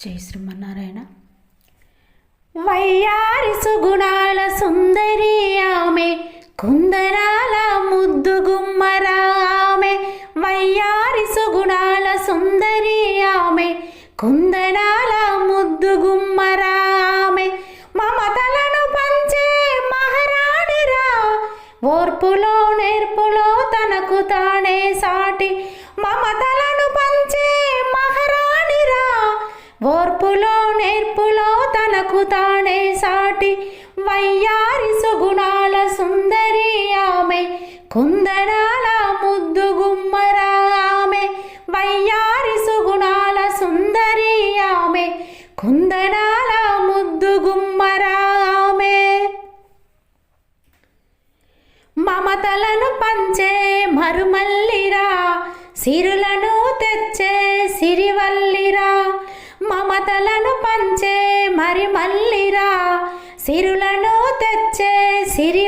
జై శ్రీమన్నారాయణ. వయ్యారి సుగుణాల సుందరి ఆమె కుందనాల ముద్దు గుమ్మరా ఆమె వయ్యారి సుగుణాల సుందరి ఆమె కుందనాల ముద్దు గుమ్మరా ఆమె మమతలను పంచే మహారాణిరా ఓర్పులో నేర్పులో తనకు తానే సాటి. మమతల ఓర్పులో నేర్పులో తనకు తానే సాటి వయ్యారి సుగుణాల సుందరి ఆమె కుందనాల ముద్దు గుమ్మర ఆమె వయ్యారి సుగుణాల సుందరి ఆమె కుందనాల ముద్దు గుమ్మరా ఆమె. మమతలను పంచే మరుమల్లిరా సిరులను తెచ్చే మరి మళ్ళీరా సిరులను తెచ్చే సిరి